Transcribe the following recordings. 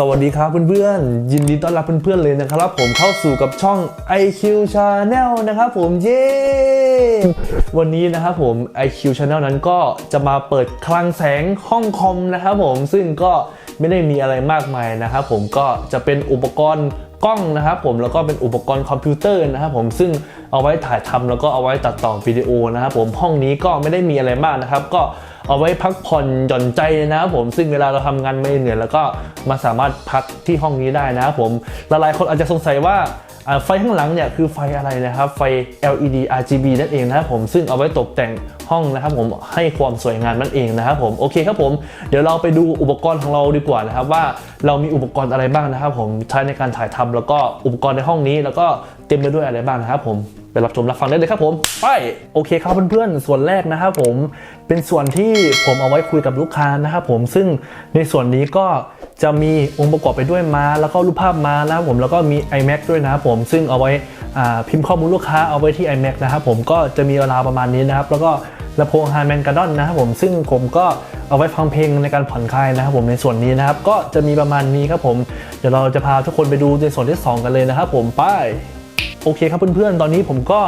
สวัสดีครับเพื่อนๆ ยินดีต้อนรับเพื่อนๆเลยนะครับ ผมเข้าสู่กับช่อง IQ Channel นะครับผมเย้วันนี้นะครับผม IQ Channel นั้นก็จะมาเปิดคลังแสงห้องคอมนะครับผมซึ่งก็ไม่ได้มีอะไรมากมายนะครับผมก็จะเป็นอุปกรณ์ กล้องนะครับผมแล้วก็เป็นอุปกรณ์คอมพิวเตอร์นะครับผมซึ่งเอาไว้ถ่ายทำแล้วก็เอาไว้ตัดต่อวิดีโอนะครับผมห้องนี้ก็ไม่ได้มีอะไรมากนะครับ ก็เอาไว้พักผ่อนหย่อนใจนะครับผมซึ่งเวลาเราทำงานไม่เหนื่อยแล้วก็มาสามารถพักที่ห้องนี้ได้นะครับผมหลายๆคนอาจจะสงสัยว่า ไฟข้างหลังเนี่ยคือไฟอะไรนะครับ ไฟ LED RGB นั่นเองนะครับผมซึ่งเอาไว้ตกแต่งห้องนะครับผมให้ความสวยงามนั่นเองนะครับผมโอเคครับผมเดี๋ยวเราไปดูอุปกรณ์ของเราดีกว่านะครับว่าเรามีอุปกรณ์อะไรบ้างนะครับผมใช้ในการถ่ายทำแล้วก็อุปกรณ์ในห้องนี้แล้วก็เต็มไปด้วยอะไรบ้างนะครับผม ไปรับชมรับฟังได้เลยครับผม ไป โอเคครับเพื่อนๆ ส่วนแรกนะครับผม เป็นส่วนที่ผมเอาไว้คุยกับลูกค้านะครับผม ซึ่งในส่วนนี้ก็จะมีองค์ประกอบไปด้วยม้า แล้วก็รูปภาพม้านะครับผม แล้วก็มี iMac ด้วยนะครับผม ซึ่งเอาไว้อ่าพิมพ์ข้อมูลลูกค้าเอาไว้ที่ iMac นะครับผม ก็จะมีเวลาประมาณนี้นะครับ แล้วก็ลำโพงฮาร์แมนการ์ดอนนะครับผม ซึ่งผมก็เอาไว้ฟังเพลงในการผ่อนคลายนะครับผมในส่วนนี้นะครับ ก็จะมีประมาณนี้ครับผม เดี๋ยวเราจะพาทุกคนไปดูในส่วนที่สองกันเลยนะครับผม ไป โอเคครับเพื่อนๆ ตอนนี้ผมก็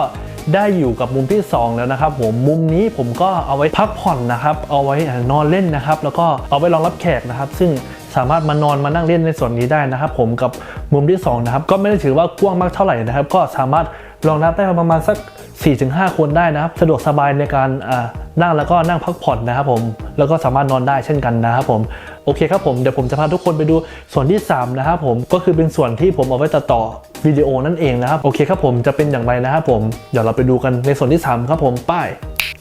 ได้อยู่กับมุมที่ 2 แล้วนะครับผมมุมนี้ผมก็เอาไว้พักผ่อนนะครับ เอาไว้นอนเล่นนะครับ แล้วก็เอาไว้รองรับแขกนะครับ ซึ่งสามารถมานอนมานั่งเล่นในส่วนนี้ได้นะครับ ผมกับมุมที่2นะครับก็ไม่ได้ถือว่ากว้างมากเท่าไหร่นะครับ ก็สามารถรองรับได้ประมาณสัก 4-5 คนได้นะครับ สะดวกสบายในการนั่งแล้วก็นั่งพักผ่อนนะครับผมแล้วก็สามารถนอนได้เช่นกันนะครับผม โอเคครับผมเดี๋ยวผมจะพาทุกคนไปดูส่วนที่ 3 นะครับผมก็คือเป็นส่วนที่ผมเอาไว้ตัดต่อวิดีโอนั่นเองนะครับโอเคครับผมจะเป็นอย่างไรนะครับผมเดี๋ยวเราไปดูกันในส่วนที่ 3 ครับผมป้าย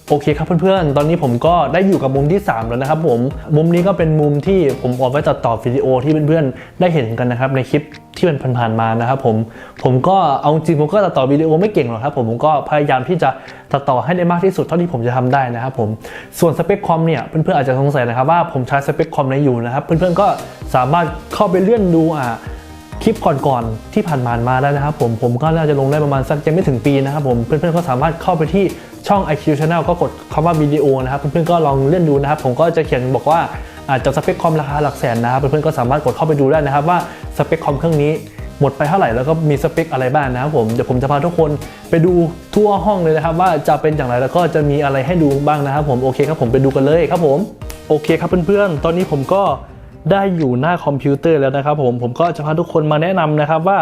โอเคครับเพื่อนๆ ตอนนี้ผมก็ได้อยู่กับมุมที่ 3 แล้วนะครับผม มุมนี้ก็เป็นมุมที่ผมเอาไว้ตัดต่อวิดีโอที่เพื่อนๆ ได้เห็นกันนะครับในคลิปที่มันผ่านๆมานะครับผม ผมก็เอาจริงผมก็ตัดต่อวิดีโอไม่เก่งหรอกครับผมผมก็พยายามที่จะตัดต่อให้ได้มากที่สุดเท่าที่ผมจะทำได้นะครับผม ส่วนสเปคคอมเนี่ยเพื่อนๆอาจจะสงสัยนะครับว่าผมใช้สเปคคอมไหนอยู่นะครับเพื่อนๆก็สามารถเข้าไปเลื่อนดูอ่า คลิปก่อนๆที่ผ่านๆมาได้นะครับผมผมก็น่าจะลงได้ประมาณสักยังไม่ถึงปีนะครับผมเพื่อนๆก็สามารถเข้าไปที่ช่อง IQ Channel ก็กดคำว่าวิดีโอนะครับเพื่อนๆก็ลองเลื่อนดูนะครับผมก็จะเขียนบอกว่าอาจจะสเปคคอมราคาหลักแสนนะครับเพื่อนๆก็สามารถกดเข้าไปดูได้นะครับว่าสเปคคอมเครื่องนี้หมดไปเท่าไหร่แล้วก็มีสเปคอะไรบ้างนะครับผมเดี๋ยวผมจะพาทุกคนไปดูทั่วห้องเลยนะครับ ว่าจะเป็นอย่างไรแล้วก็จะมีอะไรให้ดูบ้างนะครับผมโอเคครับผมไปดูกันเลยครับผมโอเคครับเพื่อนๆ ตอนนี้ผมก็ ได้อยู่หน้าคอมพิวเตอร์แล้วนะครับผมผมก็จะพาทุกคนมาแนะนำนะครับว่า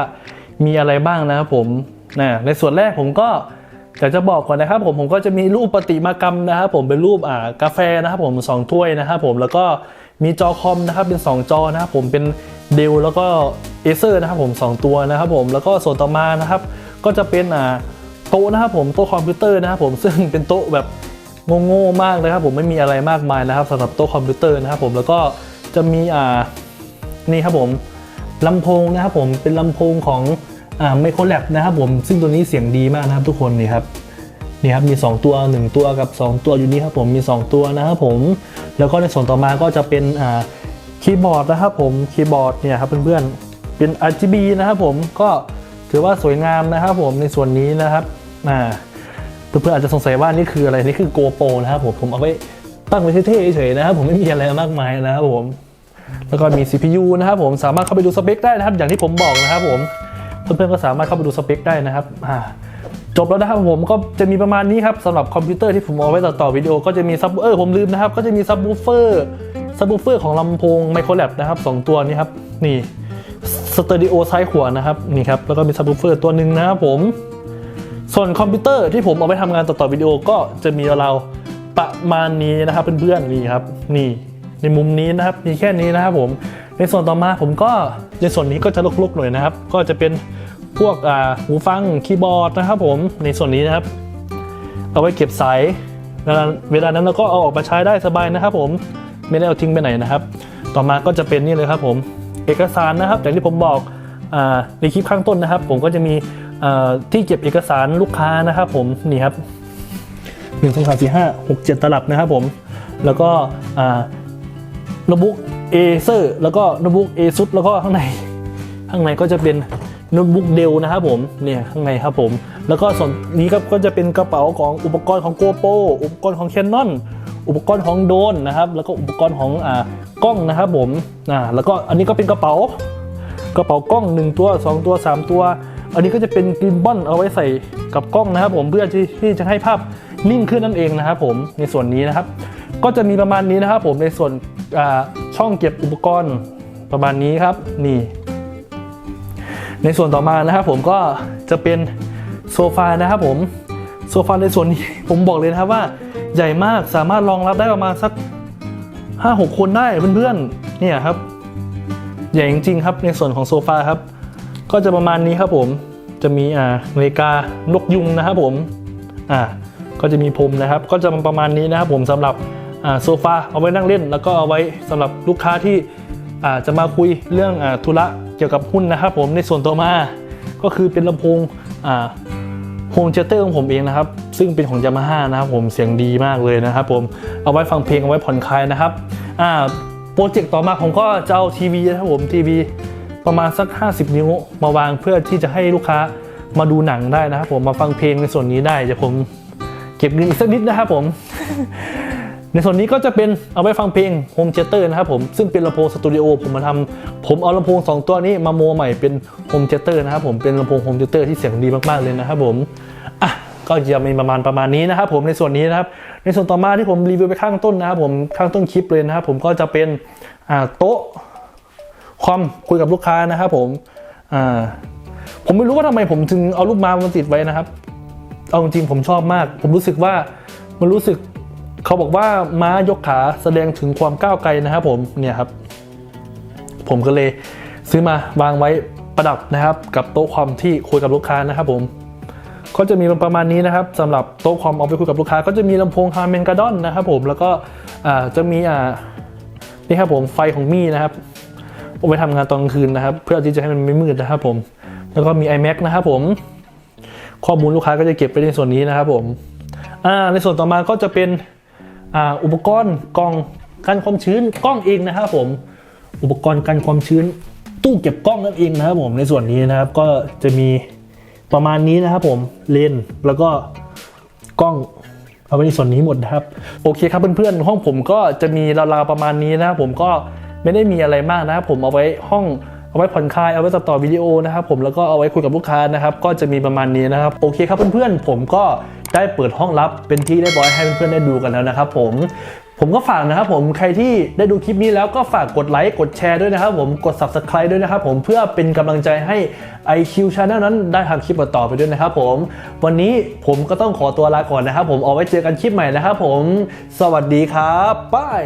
มีอะไรบ้างนะครับผมนะในส่วนแรกผมก็อยากจะบอกก่อนนะครับผมผมก็จะมีรูปปฏิมากรรมนะครับผมเป็นรูปอ่ากาแฟนะครับผมสองถ้วยนะครับผมแล้วก็มีจอคอมนะครับเป็น 2 จอนะครับผมเป็นเดลแล้วก็เอเซอร์นะครับผมสองตัวนะครับผมแล้วก็ส่วนต่อมานะครับ ก็จะเป็นอ่าโต๊ะนะครับผมโต๊ะคอมพิวเตอร์นะครับผมซึ่งเป็นโต๊ะแบบโง่ๆมากเลยครับผมไม่มีอะไรมากมายนะครับสำหรับโต๊ะคอมพิวเตอร์นะครับผมแล้วก็ จะมีอ่านี่ครับผมลำโพงนะครับผมเป็นลำโพงของอ่าไมโครแลบนะครับผมซึ่งตัวนี้เสียงดีมากนะครับทุกคนนี่ครับนี่ครับมี 2 ตัว 1 ตัวกับ 2 ตัวอยู่นี่ครับผมมี 2 ตัวนะครับผม แล้วก็ในส่วนต่อมาก็จะเป็นอ่าคีย์บอร์ดนะครับผมคีย์บอร์ดเนี่ยครับเพื่อนๆเป็น RGB นะครับผมก็ถือว่าสวยงามนะครับผมในส่วนนี้นะครับอ่าเพื่อนๆอาจจะสงสัยว่านี่คืออะไรนี่คือ GoPro นะครับผมผมเอาไว้ตั้งไว้เท่ๆเฉยๆนะครับผมไม่มีอะไรมากมายนะครับผม แล้วก็มี CPU นะครับผมสามารถเข้าไปดูสเปคได้นะครับ อย่างที่ผมบอกนะครับผมเพื่อนๆก็สามารถเข้าไปดูสเปคได้นะครับจบแล้วนะครับผมก็จะมีประมาณนี้ครับสำหรับคอมพิวเตอร์ที่ผมเอาไว้ตัดต่อวิดีโอก็จะมีซับเออผมลืมนะครับ ก็จะมีซับ w ูเฟอร์ซับ w ูเฟอร์ของลำโพงไมโครแลบนะครับสองตัวนี้ครับนี่สเตอริโอซ้ายขวานะครับนี่ครับแล้วก็มีซับ w ูเฟอร์ตัวหนึ่งนะครับผม ส่วนคอมพิวเตอร์ที่ผมเอาไปทำงานตัดต่อวิดีโอก็จะมีเราประมาณนี้นะครับเพื่อนๆนี่ครับนี่ ในมุมนี้นะครับมีแค่นี้นะครับผมในส่วนต่อมาผมก็ในส่วนนี้ก็จะลุกๆหน่อยนะครับ ก็จะเป็นพวกหูฟังคีย์บอร์ดนะครับผมในส่วนนี้นะครับ เอาไว้เก็บสายเวลาเวลานั้นเราก็เอาออกมาใช้ได้สบายนะครับ ผมไม่ได้เอาทิ้งไปไหนนะครับ ต่อมาก็จะเป็นนี่เลยครับผมเอกสารนะครับอย่างที่ผมบอกอในคลิปข้างต้นนะครับ ผมก็จะมีที่เก็บเอกสารลูกค้านะครับ ผมนี่ครับหนึ่งสองสามสี่ห้าหกเจ็ดตลับนะครับผม แล้วก็ โน้ตบุ๊กเอเซอร์แล้วก็โน้ตบุ๊กเอซุแล้วก็ข้างใน ข้างในก็จะเป็นโน้ตบุ๊กเดลนะครับผมเนี่ยข้างในครับผม แล้วก็ส่วนนี้ก็จะเป็นกระเป๋าของอุปกรณ์ของ GoPro อุปกรณ์ของ Canon อุปกรณ์ของโดนนะครับ แล้วก็อุปกรณ์ของอ่ากล้องนะครับผมอ่าแล้วก็อันนี้ก็เป็นกระเป๋ากระเป๋ากล้อง 1 ตัว 2 ตัว 3 ตัว อันนี้ก็จะเป็นกิมบอนเอาไว้ใส่กับกล้องนะครับ ผมเพื่อที่ที่จะให้ภาพนิ่งขึ้นนั่นเองนะครับผมในส่วนนี้นะครับ ก็จะมีประมาณนี้นะครับผมในส่วน ช่องเก็บอุปกรณ์ประมาณนี้ครับนี่ ในส่วนต่อมานะครับผมก็จะเป็นโซฟานะครับผมโซฟาในส่วนนี้ผมบอกเลยนะครับว่าใหญ่มากสามารถรองรับได้ประมาณสัก5-6คนได้เพื่อนๆเนี่ยครับ ใหญ่จริงๆครับในส่วนของโซฟาครับ ก็จะประมาณนี้ครับผมจะมีอ่านาฬิกานกยุงนะครับผมอ่าก็จะมีพรมนะครับ ก็จะประมาณนี้นะครับผมสำหรับ โซฟาเอาไว้นั่งเล่น แล้วก็เอาไว้สำหรับลูกค้าที่จะมาคุยเรื่องอธุระเกี่ยวกับหุ้นนะครับผมในส่วนต่อมาก็คือเป็นลำโพงอ่าโฮมเจเตอร์ของผมเองนะครับ ซึ่งเป็นของยามาฮ่านะครับผมเสียงดีมากเลยนะครับผมเอาไว้ฟังเพลงเอาไว้ผ่อนคลายนะครับโปรเจกต์ต่อมาผมก็จะเอาทีวีนะครับผมทีวีประมาณสัก 50 นิ้วมาวางเพื่อที่จะให้ลูกค้ามาดูหนังได้นะครับผมมาฟังเพลงในส่วนนี้ได้เดี๋ยวผมเก็บเงินอีกสักนิดนะครับผม ในส่วนนี้ก็จะเป็นเอาไว้ฟังเพลงโฮมเ h เตอร์นะครับผมซึ่งเป็นลำโพงสตูดิโอผมมาทำผมเอาลำโพง 2 ตัวนี้มาโมใหม่เป็นโฮมเ h เตอร์นะครับผมเป็นลำโพงโฮมเ h เตอร์ที่เสียงดีมากๆเลยนะครับผมอะก็จะมีประมาณประมาณนี้นะครับผมในส่วนนี้นะครับ ในส่วนต่อมาที่ผมรีวิวไปข้างต้นนะครับผมข้างต้นคลิปเลยนะครับผมก็จะเป็นอ่าโต๊ะคอมคุยกับลูกค้านะครับผมอ่าผมไม่รู้ว่าทำไมผมถึงเอารูปมามาติดไว้นะครับ เอาจริงผมชอบมาก ผมรู้สึกว่ามันรู้สึก เขาบอกว่าม้ายกขาแสดงถึงความก้าวไกลนะครับผมเนี่ยครับ ผมก็เลยซื้อมาวางไว้ประดับนะครับ กับโต๊ะคอมที่คุยกับลูกค้านะครับผมก็จะมีประมาณนี้นะครับสำหรับโต๊ะคอมเอาไปคุยกับลูกค้า ก็จะมีลำโพงฮาร์เมนกาดอนนะครับผมแล้วก็จะมีนี่ครับผมไฟของมี่นะครับเอาไปทำงานตอนกลางคืนนะครับ เพื่อที่จะให้มันไม่มืดนะครับ ผม แล้วก็มี iMac นะครับผมข้อมูลลูกค้าก็จะเก็บไปในส่วนนี้นะครับผมในส่วนต่อมาก็จะเป็น อุปกรณ์กล่องกันความชื้นกล้องเองนะครับผม อุปกรณ์กันความชื้น ตู้เก็บกล้องนั่นเองนะครับผมในส่วนนี้นะครับก็จะมีประมาณนี้นะครับผมเลนส์แล้วก็กล้องเอาไว้ในส่วนนี้หมดนะครับ โอเคครับเพื่อนๆห้องผมก็จะมีราวๆประมาณนี้นะครับผมก็ไม่ได้มีอะไรมากนะครับผมเอาไว้ห้องเอาไว้ผ่อนคลายเอาไว้ตัดต่อวิดีโอนะครับผมแล้วก็เอาไว้คุยกับลูกค้านะครับ ก็จะมีประมาณนี้นะครับ โอเคครับเพื่อนๆผมก็ ได้เปิดห้องลับเป็นที่เรียบร้อยให้เพื่อนๆได้ดูกันแล้วนะครับผมผมก็ฝากนะครับผมใครที่ได้ดูคลิปนี้แล้วก็ฝากกดไลค์กดแชร์ด้วยนะครับผมกด subscribe ด้วยนะครับผมเพื่อเป็นกำลังใจให้ IQ Channel นั้นได้ทำคลิปต่อๆไปด้วยนะครับผมวันนี้ผมก็ต้องขอตัวลาก่อนนะครับผมเอาไว้เจอกันคลิปใหม่นะครับผม สวัสดีครับบาย